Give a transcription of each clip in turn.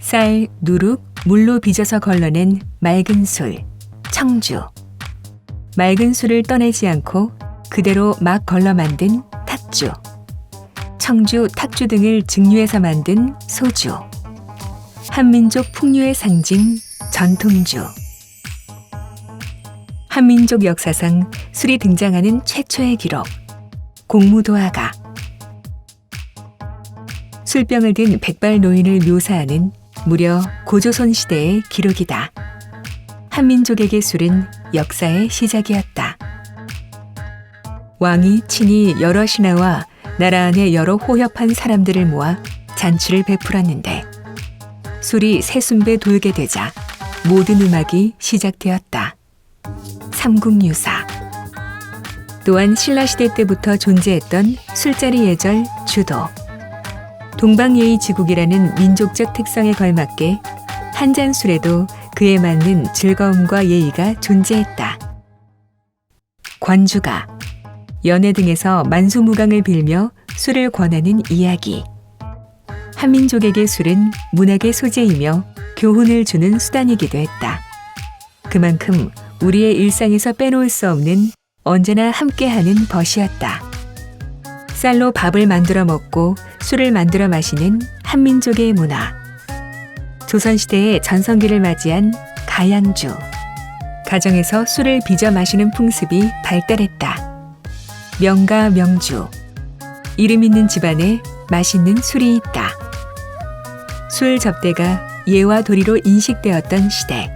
쌀, 누룩, 물로 빚어서 걸러낸 맑은 술, 청주. 맑은 술을 떠내지 않고 그대로 막 걸러 만든 탁주. 청주, 탁주 등을 증류해서 만든 소주. 한민족 풍류의 상징 전통주. 한민족 역사상 술이 등장하는 최초의 기록. 공무도화가. 술병을 든 백발 노인을 묘사하는 무려 고조선 시대의 기록이다. 한민족에게 술은 역사의 시작이었다. 왕이 친히 여러 신하와 나라 안의 여러 호협한 사람들을 모아 잔치를 베풀었는데 술이 새순배 돌게 되자 모든 음악이 시작되었다. 삼국유사 또한 신라시대 때부터 존재했던 술자리 예절 주도 동방예의 지국이라는 민족적 특성에 걸맞게 한 잔 술에도 그에 맞는 즐거움과 예의가 존재했다. 관주가 연회 등에서 만수무강을 빌며 술을 권하는 이야기. 한민족에게 술은 문학의 소재이며 교훈을 주는 수단이기도 했다. 그만큼 우리의 일상에서 빼놓을 수 없는 언제나 함께하는 벗이었다. 쌀로 밥을 만들어 먹고 술을 만들어 마시는 한민족의 문화. 조선시대의 전성기를 맞이한 가양주. 가정에서 술을 빚어 마시는 풍습이 발달했다. 명가 명주. 이름 있는 집안에 맛있는 술이 있다. 술 접대가 예와 도리로 인식되었던 시대.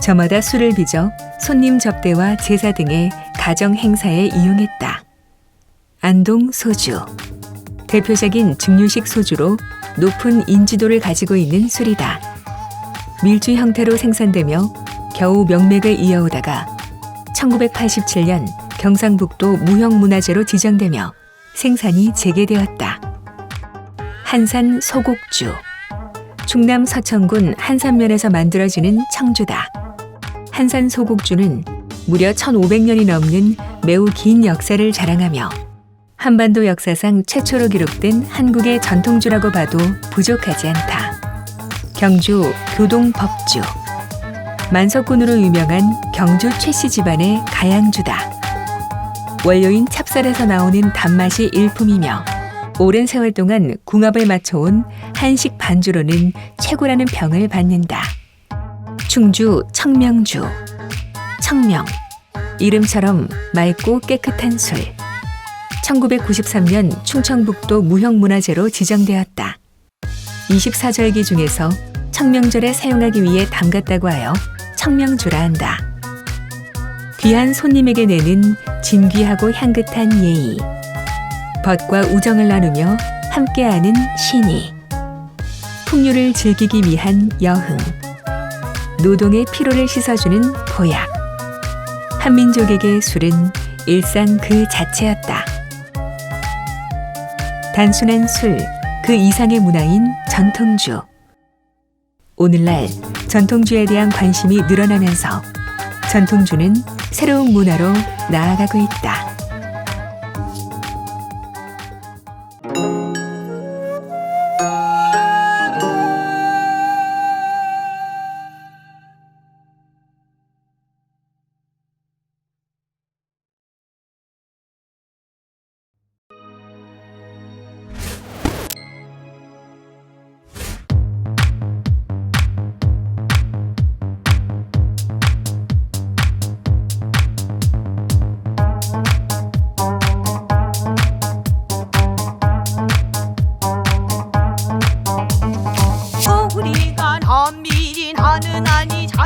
저마다 술을 빚어 손님 접대와 제사 등의 가정 행사에 이용했다. 안동 소주. 대표적인 증류식 소주로 높은 인지도를 가지고 있는 술이다. 밀주 형태로 생산되며 겨우 명맥을 이어오다가 1987년 경상북도 무형문화재로 지정되며 생산이 재개되었다. 한산 소곡주. 충남 서천군 한산면에서 만들어지는 청주다. 한산 소곡주는 무려 1500년이 넘는 매우 긴 역사를 자랑하며 한반도 역사상 최초로 기록된 한국의 전통주라고 봐도 부족하지 않다. 경주 교동법주. 만석군으로 유명한 경주 최씨 집안의 가양주다. 원료인 찹쌀에서 나오는 단맛이 일품이며 오랜 세월 동안 궁합을 맞춰온 한식 반주로는 최고라는 평을 받는다. 충주 청명주. 청명. 이름처럼 맑고 깨끗한 술. 1993년 충청북도 무형문화재로 지정되었다. 24절기 중에서 청명절에 사용하기 위해 담갔다고 하여 청명주라 한다. 귀한 손님에게 내는 진귀하고 향긋한 예의. 벗과 우정을 나누며 함께하는 신이. 풍류를 즐기기 위한 여흥. 노동의 피로를 씻어주는 보약. 한민족에게 술은 일상 그 자체였다. 단순한 술, 그 이상의 문화인 전통주. 오늘날 전통주에 대한 관심이 늘어나면서 전통주는 새로운 문화로 나아가고 있다.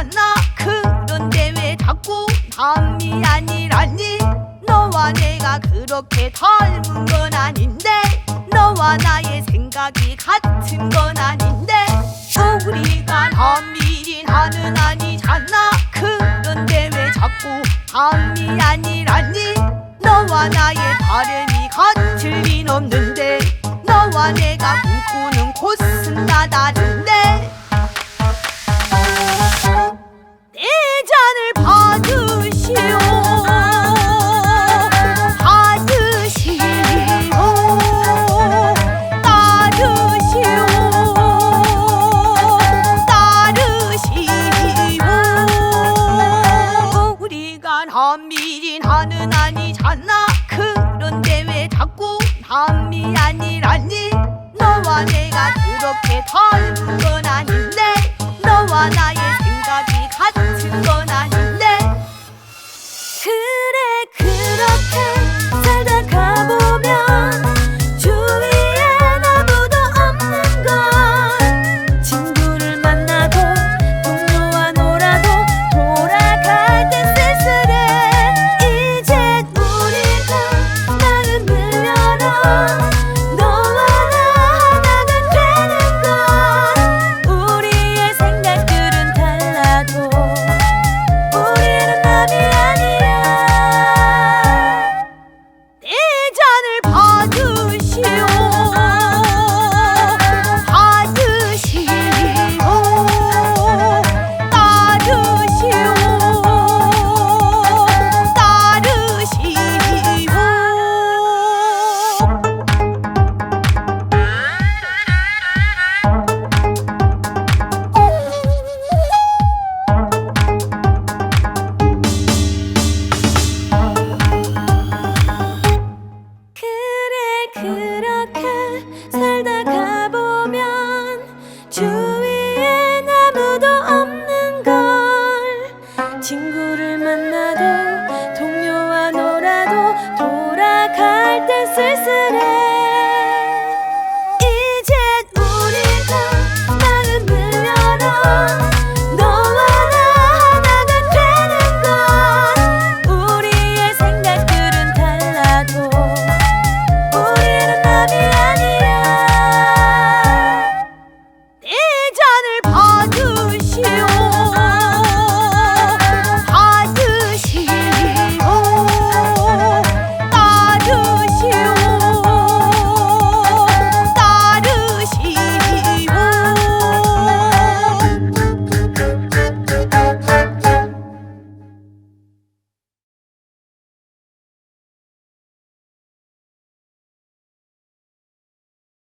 아니잖아 그런데 왜 자꾸 남이 아니라니? 너와 내가 그렇게 닮은 건 아닌데 너와 나의 생각이 같 아니잖아 그런데 왜 자꾸 남이 아니라니? 너와 내가 그렇게 닮은 건 아닌데 너와 나의 you.